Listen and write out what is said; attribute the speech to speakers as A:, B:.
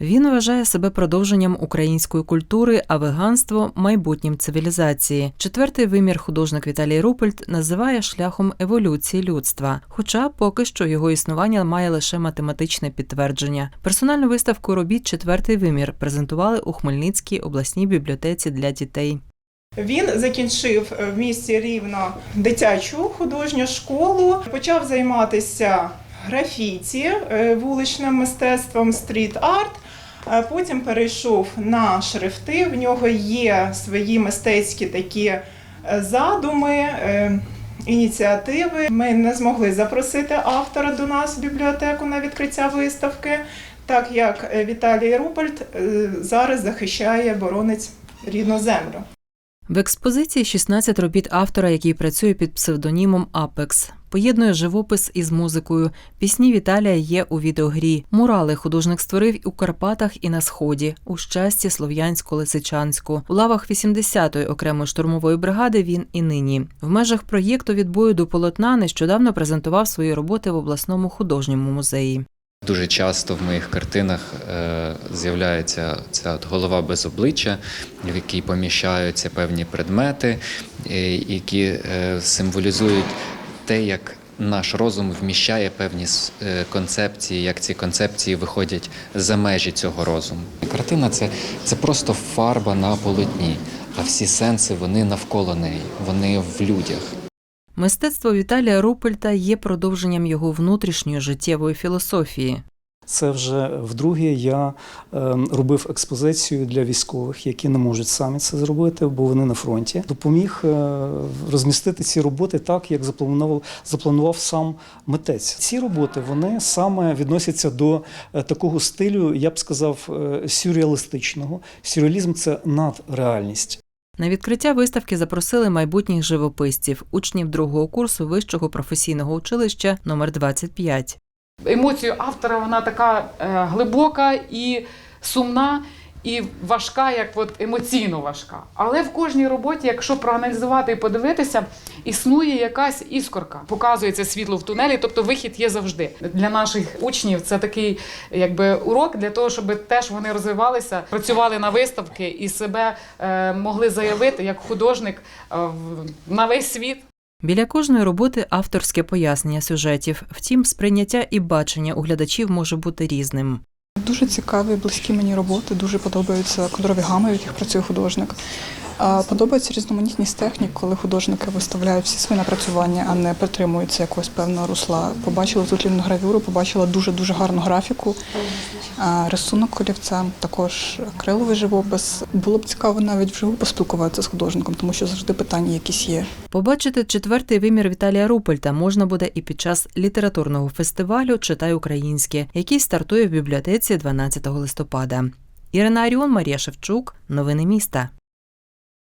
A: Він вважає себе продовженням української культури, а веганство майбутнім цивілізації. Четвертий вимір художник Віталій Рупельт називає шляхом еволюції людства, хоча поки що його існування має лише математичне підтвердження. Персональну виставку робіт Четвертий вимір презентували у Хмельницькій обласній бібліотеці для дітей.
B: Він закінчив в місті Рівно дитячу художню школу, почав займатися графіті, е, вуличним мистецтвом, стріт-арт. Е, Потім перейшов на шрифти. В нього є свої мистецькі такі е, задуми, е, ініціативи. Ми не змогли запросити автора до нас в бібліотеку на відкриття виставки, так як е, Віталій Рупольт е, зараз захищає боронить рідну землю.
A: В експозиції 16 робіт автора, який працює під псевдонімом Апекс. Поєднує живопис із музикою. Пісні Віталія є у відеогрі. Мурали художник створив у Карпатах і на Сході, у щасті Слов'янську-Лисичанську. У лавах 80-ї окремої штурмової бригади він і нині. В межах проєкту від бою до полотна нещодавно презентував свої роботи в обласному художньому музеї.
C: Дуже часто в моїх картинах е, з'являється ця голова без обличчя, в якій поміщаються певні предмети, які е, символізують те, як наш розум вміщає певні е, концепції, як ці концепції виходять за межі цього розуму. Картина це, це просто фарба на полотні, а всі сенси вони навколо неї, вони в людях.
A: Мистецтво Віталія Рупельта є продовженням його внутрішньої життєвої філософії.
D: Це вже вдруге я ем, робив експозицію для військових, які не можуть самі це зробити, бо вони на фронті. Допоміг е, розмістити ці роботи так, як запланував, запланував сам митець. Ці роботи вони саме відносяться до е, такого стилю, я б сказав, е, сюрреалістичного. Сюрреалізм це надреальність.
A: На відкриття виставки запросили майбутніх живописців, учнів другого курсу вищого професійного училища номер 25.
E: Емоцію автора вона така е, глибока і сумна, і важка, як от емоційно важка. Але в кожній роботі, якщо проаналізувати і подивитися, існує якась іскорка. Показується світло в тунелі, тобто вихід є завжди. Для наших учнів це такий якби урок для того, щоб теж вони розвивалися, працювали на виставки і себе е, могли заявити як художник е, на весь світ.
A: Біля кожної роботи авторське пояснення сюжетів. Втім, сприйняття і бачення у глядачів може бути різним.
F: Дуже цікаві, близькі мені роботи, дуже подобаються кольорові гами, в яких працює художник. Подобається різноманітність технік, коли художники виставляють всі свої напрацювання, а не притримуються якогось певного русла. Побачила тут гравюру, побачила дуже дуже гарну графіку, рисунок олівцем, також акриловий живопис. Було б цікаво навіть вживу поспілкуватися з художником, тому що завжди питання якісь є.
A: Побачити четвертий вимір Віталія Рупельта можна буде і під час літературного фестивалю Читай українське, який стартує в бібліотеці 12 листопада. Ірина Аріон, Марія Шевчук. Новини міста.